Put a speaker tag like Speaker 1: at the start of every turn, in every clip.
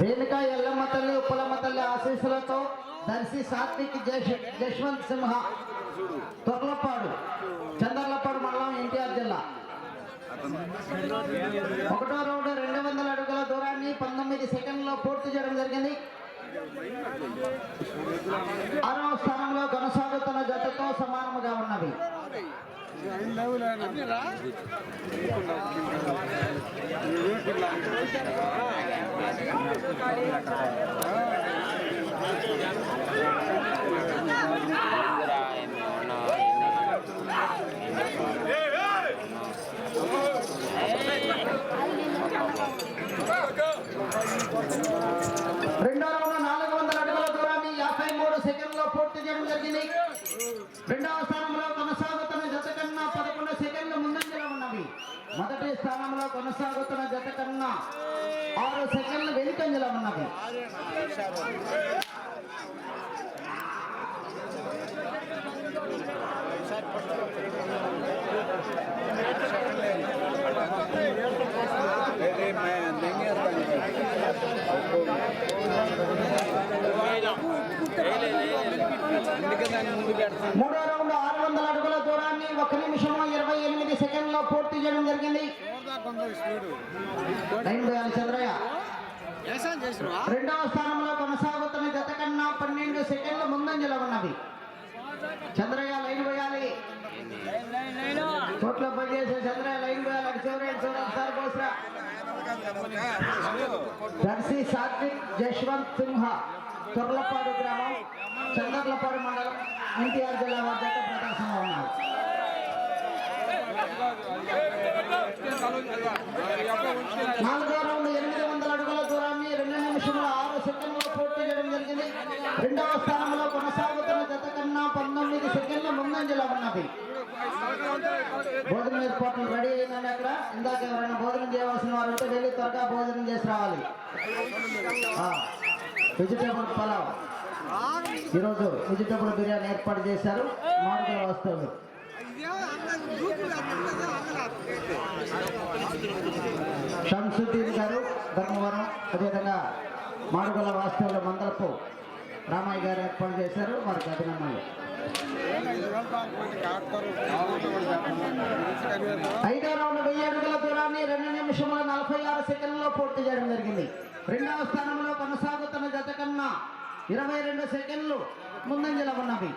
Speaker 1: రేణుకా ఎల్లమ్మ తల్లి ఉప్పలమ్మ తల్లి ఆశీస్సులతో దర్శి సాత్విక్ జశ్ జశ్వంత్ సింహ. తొర్లపాడు చందర్లపాడు మండలం ఎన్టీఆర్ జిల్లా. ఒకటో రౌండ్ రెండు వందల అడుగుల దూరాన్ని పంతొమ్మిది సెకండ్లో పూర్తి చేయడం జరిగింది. ఆరవ స్థానంలో కొనసాగుతున్న జతతో సమానముగా ఉన్నవి Go! మూడో రౌండ్ ఆరు వందల అడుగుల దూరాన్ని ఒక నిమిషం ఇరవై ఎనిమిది సెకండ్లో పూర్తి చేయడం జరిగింది. చంద్రయ్య. రెండవ స్థానంలో కొనసాగుతున్న గత కన్నా పన్నెండు సెకండ్ల ముందంజలో ఉన్నది. చంద్రయ్య లైన్ వేయాలి. చోట్ల పనిచేసే చంద్రయ్య లైన్ పోయాలి అటు చివరి ఇటు చివరి దర్శి సాత్విక్ జశ్వంత్ సింహ తొర్లపాడు గ్రామం చంద్రలపాడు మండలం ఎన్టీఆర్ జిల్లా వద్ద ప్రదర్శనలో ఉన్నారు. నాలుగో కూడా ఆరు సెకండ్లో పూర్తి చేయడం జరిగింది. రెండవ స్థానంలో కొనసాగుతున్న గత కన్నా పంతొమ్మిది సెకండ్ల ముందంజలో ఉన్నది. భోజనం ఏర్పాట్లు రెడీ అయిందండి అక్కడ. ఇందాక ఎవరైనా భోజనం చేయవలసిన వారు ఉంటే వెళ్ళి త్వరగా భోజనం చేసి రావాలి. వెజిటేబుల్ పలావ్. ఈరోజు వెజిటేబుల్ బిర్యానీ ఏర్పాటు చేశారు. మామిడికాయ వస్తువులు. షంసుద్దీన్ గారు ధర్మవరం. అదేవిధంగా మాడుగుల వాస్తవుల మందలపు రామయ్య గారు ఏర్పాటు చేశారు. వారికి అభినందనలు. ఐదో రౌండ్ వెయ్యి అడుగుల దూరాన్ని రెండు నిమిషముల నలభై ఆరు సెకండ్లలో పూర్తి చేయడం జరిగింది. రెండవ స్థానంలో కొనసాగుతున్న జత కన్నా ఇరవై రెండు సెకండ్లు ముందంజలో ఉన్నవి.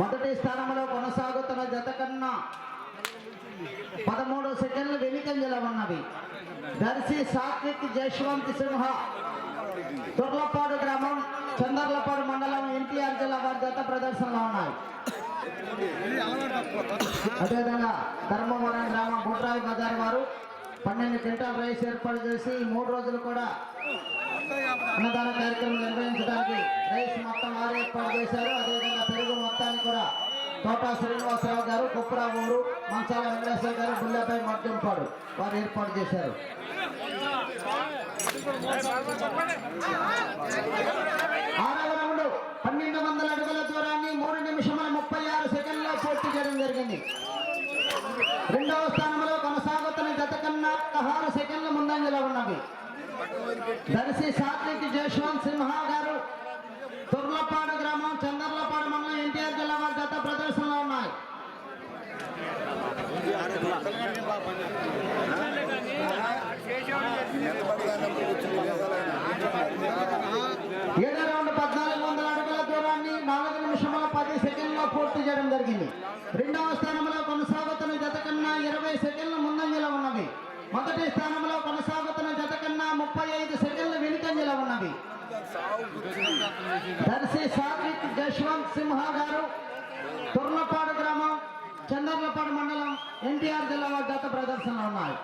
Speaker 1: మొదటి స్థానంలో కొనసాగుతున్న జత కన్నా పదమూడు సెకండ్లు వెనుకంజలో ఉన్నవి. దర్శి సాత్విక్ జశ్వంత్ సింహ తుర్లపాడు గ్రామం చందర్లపాడు మండలం ఎన్టీఆర్ జిల్లా వారి జత ప్రదర్శనలో ఉన్నాయి. అదేవిధంగా ధర్మవరం గ్రామం బుట్రాయి బజార్ వారు పన్నెండు క్వింటాల్ రైస్ ఏర్పాటు చేసి మూడు రోజులు కూడా అన్నదాన కార్యక్రమం నిర్వహించడానికి రైస్ మొత్తం వారు ఏర్పాటు చేశారు. అదేవిధంగా పెరుగు మొత్తాన్ని కూడా తోటా శ్రీనివాసరావు గారు కుప్పరావు ఊరు మంచాల వెంకటేశ్వర గారు బుల్లెపై మద్యంపాడు వారు ఏర్పాటు చేశారు. ఆరవ పన్నెండు వందల అడుగుల దూరాన్ని మూడు నిమిషముల ముప్పై ఆరు సెకండ్లో పూర్తి చేయడం జరిగింది. రెండవ స్థానంలో కొనసాగుతున్న గత కన్నా పదహారు సెకండ్ల ముందంజలో ఉన్నవి. దర్శి సాత్విక్ జశ్వంత్ సింహ గారు తుర్లపాడు గ్రామం చందర్లపాడు మండలం ఎన్టీఆర్ జిల్లా వారి గత ప్రదర్శనలో ఉన్నాయి ఏడో రౌండ్ పద్నాలుగు వందల అడుగుల దూరాన్ని నాలుగు పది సెకండ్లో పూర్తి చేయడం జరిగింది. రెండవ స్థానంలో కొనసాగుతున్న జత కన్నా ఇరవై సెకండ్ల ముందంజలో ఉన్నవి మొదటి స్థానంలో కొనసాగుతున్న జత కన్నా ముప్పై ఐదు సెకండ్ల వెనుకంజలో ఉన్నవి దర్శి సాత్విక్ జశ్వంత్ సింహ గారు తుర్లపాడు గ్రామం చందర్లపాడు మండలం ఎన్టీఆర్ జిల్లా గత జత ప్రదర్శనలో ఉన్నాయి.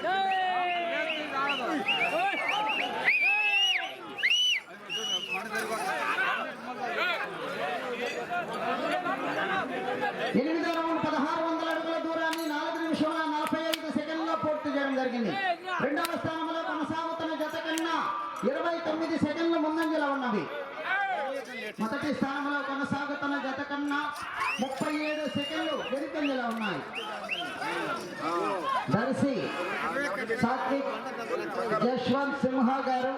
Speaker 1: Hey రౌండ్ పదహారు వందల అడుగుల దూరాన్ని నాలుగు నిమిషముల నలభై ఐదు సెకండ్లో పూర్తి చేయడం జరిగింది రెండవ స్థానంలో కొనసాగుతున్న జత కన్నా ఇరవై తొమ్మిది సెకండ్ల ముందంజ మొదటి స్థానంలో కొనసాగుతున్న జత కన్నా ముప్పై ఏడు సెకండ్లు వెనుకంజలో ఉన్నాయి దర్శి సాత్విక్ యశ్వంత్ సింహ గారు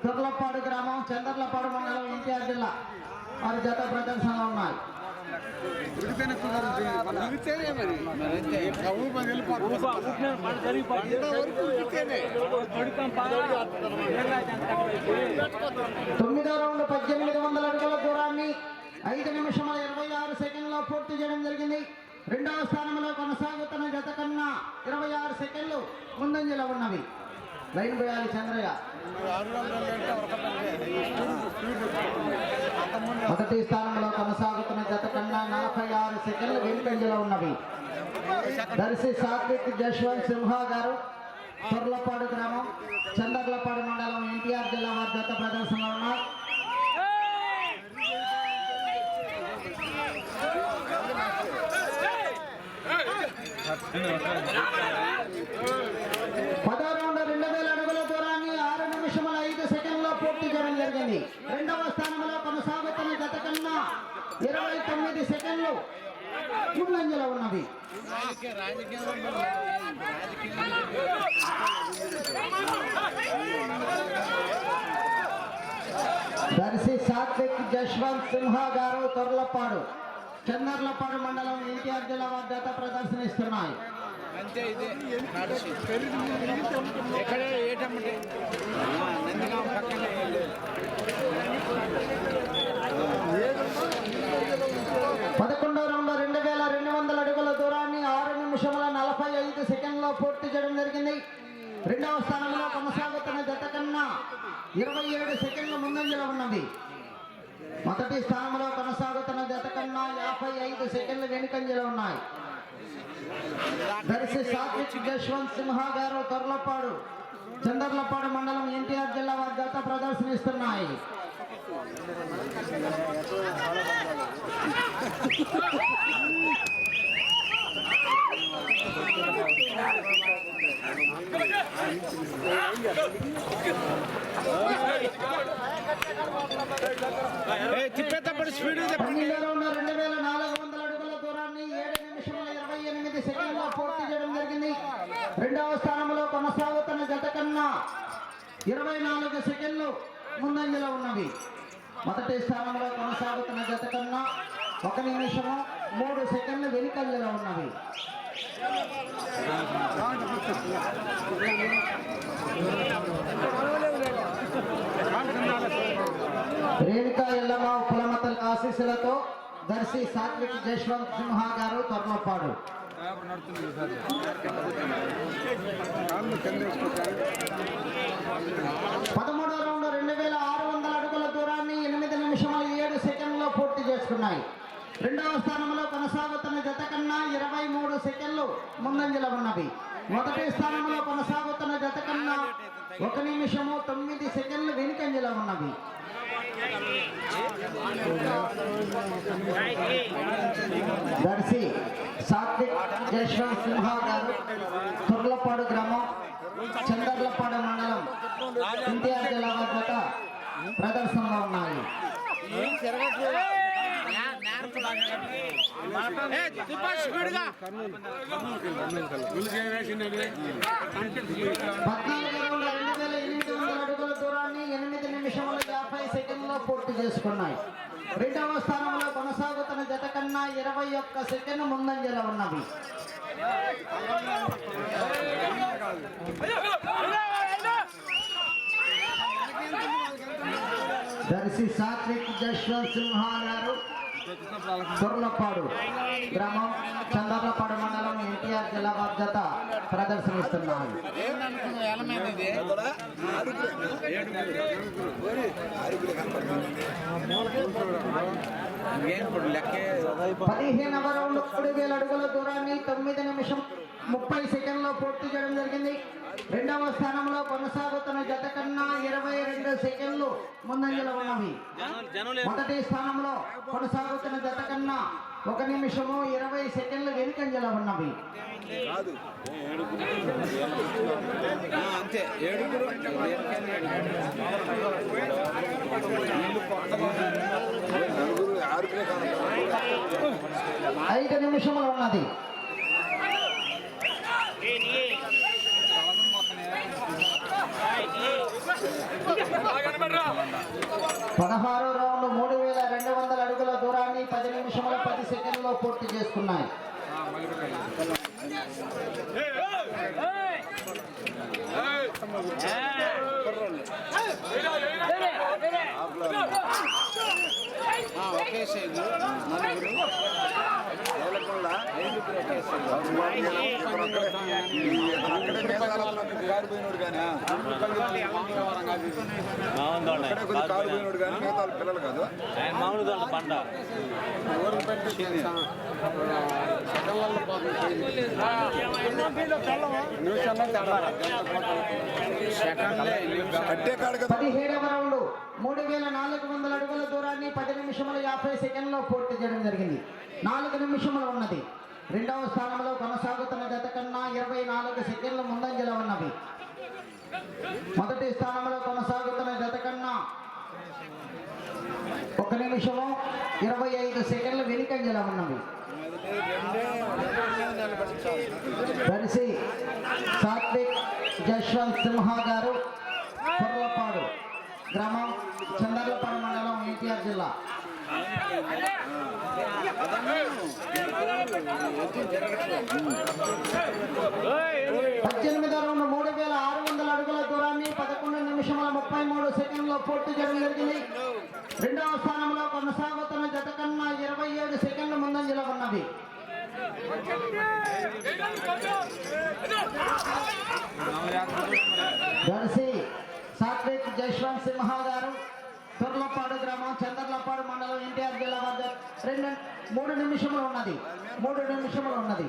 Speaker 1: తుర్లపాడు గ్రామం చంద్రలపాడు మండలం ఎన్టీఆర్ జిల్లా. వారి జత ప్రదర్శనలో ఉన్నాయి. తొమ్మిదో రౌండ్ పద్దెనిమిది వందల అడుగుల దూరాన్ని ఐదు నిమిషముల ఇరవై ఆరు సెకండ్లో పూర్తి చేయడం జరిగింది. రెండవ స్థానంలో కొనసాగుతున్న జత కన్నా ఇరవై ఆరు సెకండ్లు ముందంజలో ఉన్నవి. లైన్ పోయాలి చంద్రయ్య. మొదటి స్థానంలో కొనసాగుతున్న జత కన్నా నలభై ఆరు సెకండ్లు వెనుకంజలో ఉన్నవి. దర్శి సాత్విక్ జశ్వంత్ సింహా గారు తొర్లపాడు గ్రామం చందర్లపాడు మండలం ఎన్టీఆర్ జిల్లా వారి జత ప్రదర్శనలో ఉన్నారు. Hey రౌండ్ రెండు వేల అడుగుల దూరాన్ని ఆరు నిమిషముల ఐదు సెకండ్లో పూర్తి చేయడం జరిగింది. రెండవ స్థానంలో కొనసాగుతున్న గత కన్నా ఇరవై తొమ్మిది సెకండ్లు ముందంజలో ఉన్నది. దర్శి సాత్విక్ జశ్వంత్ సింహ గారు తొర్లపాడు చెన్నర్లపాడు మండలం ఎన్టీఆర్ జిల్లా వద్ద జత ప్రదర్శనిస్తున్నాయి.
Speaker 2: అంతే ఇదే. నడిచి ఎక్కడే ఏటమ్మంటే నందిగాం పక్కనే
Speaker 1: పదకొండో రౌండ్ రెండు వేల రెండు వందల అడుగుల దూరాన్ని ఆరు నిమిషముల నలభై ఐదు సెకండ్లో పూర్తి చేయడం జరిగింది రెండవ స్థానంలో కొనసాగుతున్న జత కన్నా ఇరవై ఏడు సెకండ్ల ముందంజలో ఉన్నది. మొదటి స్థానంలో కొనసాగుతున్న జత కన్నా యాభై ఐదు సెకండ్ల వెనుకంజలో ఉన్నాయి. దర్శి సాత్విక్ జశ్వంత్ సింహ గారు తొర్లపాడు చందర్లపాడు మండలం ఎన్టీఆర్ జిల్లా వారి జత ప్రదర్శనిస్తున్నాయి.
Speaker 2: తిప్పేటప్పుడు స్పీడ్
Speaker 1: ఉన్న రెండు వేల నాలుగు వందల అడుగుల దూరాన్ని ఏడు నిమిషముల ఇరవై ఎనిమిది సెకండ్లో పూర్తి చేయడం జరిగింది రెండవ స్థానంలో కొనసాగుతున్న జత కన్నా ఇరవై నాలుగు సెకండ్లు ముందంజలో ఉన్నవి. మొదటి స్థానంలో కొనసాగుతున్న జత కన్నా ఒక నిమిషము మూడు సెకండ్ల వెనుకల్లో ఉన్నవి. రేణుకా ఎల్లమ్మ కులమతల ఆశీస్సులతో దర్శి సాత్విక్ జశ్వంత్ సింహ గారు తొర్లపాడు పదమూడో రౌండ్ రెండు వేల ఆరు వందల అడుగుల దూరాన్ని ఎనిమిది నిమిషాలు ఏడు సెకండ్లో పూర్తి చేసుకున్నాయి. రెండవ స్థానంలో కొనసాగుతున్న జత కన్నా ఇరవై మూడు సెకండ్లు ముందంజలో ఉన్నవి. మొదటి స్థానంలో కొనసాగుతున్న జత కన్నా ఒక నిమిషము తొమ్మిది సెకండ్లు వెనుకంజలో ఉన్నవి. దర్శి సాత్విక్ జశ్వంత్ సింహ గారు తుర్లపాడు గ్రామం చందర్లపాడు మండలం ఎన్టీఆర్ జిల్లా వద్ద ప్రదర్శనలో ఉన్నాయి
Speaker 2: స్పీడ్గా
Speaker 1: పద్నాలుగు రౌండ్ల రెండు వేల ఎనిమిది వందల అడుగుల దూరాన్ని ఎనిమిది నిమిషముల యాభై సెకండ్లో పూర్తి చేసుకున్నాయి రెండవ స్థానంలో కొనసాగుతున్న జత కన్నా ఇరవై ఒక్క సెకండ్ ముందంజలో ఉన్నది దర్శి సాత్విక్ జశ్వంత్ సింహ గారు తుర్లపాడు గ్రామం చందర్లపాడు మండలం ఎన్టీఆర్ జిల్లా బాధ్యత జత ప్రదర్శనిస్తున్నారు
Speaker 2: ఏమనుకున్నావు ఎలా
Speaker 1: పదిహేనవ రౌండ్ మూడు వేల అడుగుల దూరాన్ని తొమ్మిది నిమిషం ముప్పై సెకండ్లో పూర్తి చేయడం జరిగింది. రెండవ స్థానంలో కొనసాగుతున్న జత కన్నా ఇరవై రెండు సెకండ్లు ముందంజలో ఉన్నవి. మొదటి స్థానంలో కొనసాగుతున్న జత కన్నా ఒక నిమిషము ఇరవై సెకండ్లు వెనుకంజలో ఉన్నవి. ఐదు నిమిషములు ఉన్నది. పదహారో రౌండ్ మూడు వేల రెండు వందల అడుగుల దూరాన్ని పది నిమిషముల పది సెకండ్లో పూర్తి చేసుకున్నాయి.
Speaker 2: ఆ,
Speaker 3: పిల్లలు కాదు
Speaker 2: సెకండ్లే
Speaker 3: కట్టే
Speaker 1: పదిహేడవ రౌండ్ మూడు వేల నాలుగు వందల అడుగుల దూరాన్ని పది నిమిషముల యాభై సెకండ్లో పూర్తి చేయడం జరిగింది. నాలుగు నిమిషములు ఉన్నది. రెండవ స్థానంలో కొనసాగుతున్న జత కన్నా ఇరవై నాలుగు సెకండ్ల ముందంజలో ఉన్నవి. మొదటి స్థానంలో కొనసాగుతున్న జత కన్నా ఒక నిమిషము ఇరవై ఐదు సెకండ్లు వెనుకంజలో ఉన్నవి. దర్శి సాత్విక్ జశ్వంత్ సింహ గారు పొర్లపాడు గ్రామం చందర్లపాడు మండలం ఎన్టీఆర్ జిల్లా. పద్దెనిమిదో రౌండ్ మూడు వేల ఆరు వందల అడుగుల దూరాన్ని పదకొండు నిమిషముల ముప్పై మూడు సెకండ్లో పూర్తి చేయడం జరిగింది. రెండవ స్థానంలో కొనసాగుతున్న జత కన్నా ఇరవై ఏడు సెకండ్ల ముందంజలో ఉన్నది దర్శి సాత్విక్ జశ్వంత్ సింహ గారు తొర్లపాడు గ్రామం చందర్లపాడు రెండు మూడు నిమిషములు ఉన్నది. మూడు నిమిషములు ఉన్నది.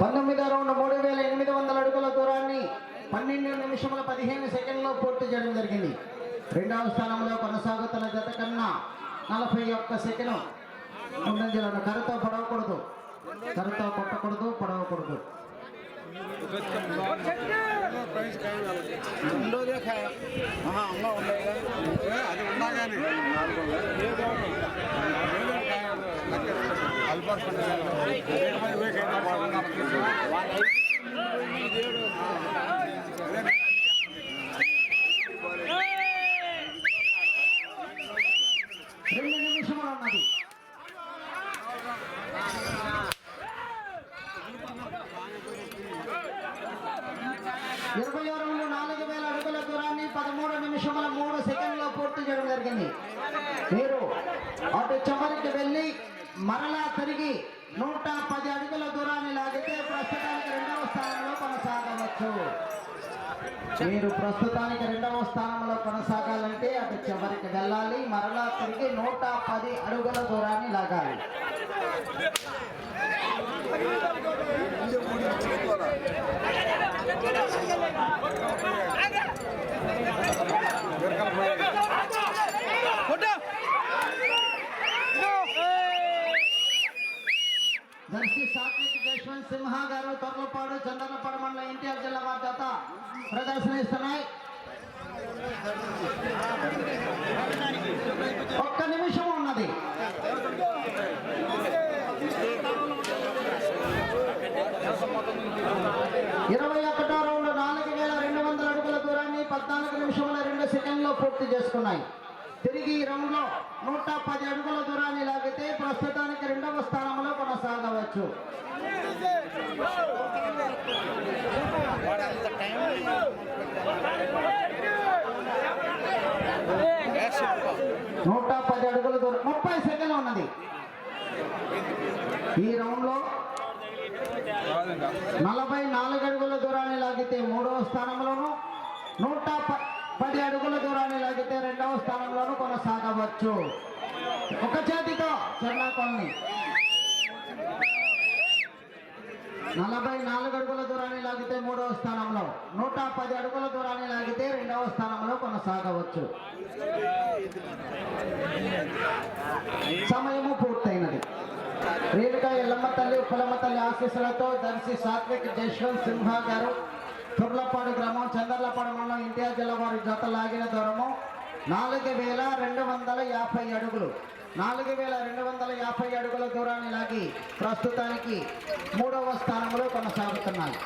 Speaker 1: పంతొమ్మిది రౌండ్ మూడు వేల ఎనిమిది వందల అడుగుల దూరాన్ని పన్నెండు నిమిషముల పదిహేను సెకండ్లో పూర్తి చేయడం జరిగింది. రెండవ స్థానంలో కొనసాగుతున్న జత కన్నా నలభై ఒక్క సెకండ్ ముందంజలను కరుతో పడవకూడదు. కరుతో కొట్టకూడదు పడవకూడదు.
Speaker 2: రెండోదే అమ్మ ఉండేగా అది ఉండగానే
Speaker 1: రెండు నిమిషములు ఉన్నది ఇరవై రెండు నాలుగు వేల అడుగుల దూరాన్ని పదమూడు నిమిషముల మూడు సెకండ్లో పూర్తి చేయడం జరిగింది మీరు అటు చివరికి వెళ్ళి మరలా తిరిగి నూట పది అడుగుల దూరాన్ని లాగితే ప్రస్తుతానికి రెండవ స్థానంలో కొనసాగవచ్చు మీరు ప్రస్తుతానికి రెండవ స్థానంలో కొనసాగాలంటే అటు చివరికి వెళ్ళాలి. మరలా తిరిగి నూట పది అడుగుల దూరాన్ని లాగాలి. జర్సీ సాత్విక్ ఎం సింహ గారు తొర్లపాడు చందనపాడు మండలం ఎన్టీఆర్ జిల్లా వారి చేత ప్రదర్శనిస్తున్నాయి ఒక్క నిమిషం ఉన్నది. ఇరవై ఒకటో రౌండ్ నాలుగు వేల రెండు వందల అడుగుల దూరాన్ని పద్నాలుగు నిమిషముల రెండు సెకండ్లో పూర్తి చేసుకున్నాయి. తిరిగి ఈ రౌండ్లో నూట పది అడుగుల దూరాన్ని లాగితే ప్రస్తుతానికి రెండవ స్థానంలో కొనసాగవచ్చు. నూట పది అడుగుల దూరం ముప్పై సెకండ్ ఉన్నది. ఈ రౌండ్లో నలభై నాలుగు అడుగుల దూరాన్ని లాగితే మూడవ స్థానంలోను నూట పది అడుగుల దూరాన్ని లాగితే రెండవ స్థానంలోను కొనసాగవచ్చు. ఒక చేతితో చెన్నా నలభై నాలుగు అడుగుల దూరాన్ని లాగితే మూడవ స్థానంలో నూట పది అడుగుల దూరాన్ని లాగితే రెండవ స్థానంలో కొనసాగవచ్చు. సమయము పూర్తయినది. రేణుక ఎల్లమ్మ తల్లి ఉప్పలమ్మ తల్లి ఆశీస్సులతో దర్శి సాత్విక్ జశ్వంత్ సింహ గారు తుర్లపాడు గ్రామం చందర్లపాడు మండలం ఇండియా జిల్లా వారి జత లాగిన దూరము నాలుగు వేల రెండు వందల యాభై అడుగులు. నాలుగు వేల రెండు వందల యాభై అడుగుల దూరాన్ని లాగి ప్రస్తుతానికి మూడవ స్థానంలో కొనసాగుతున్నాయి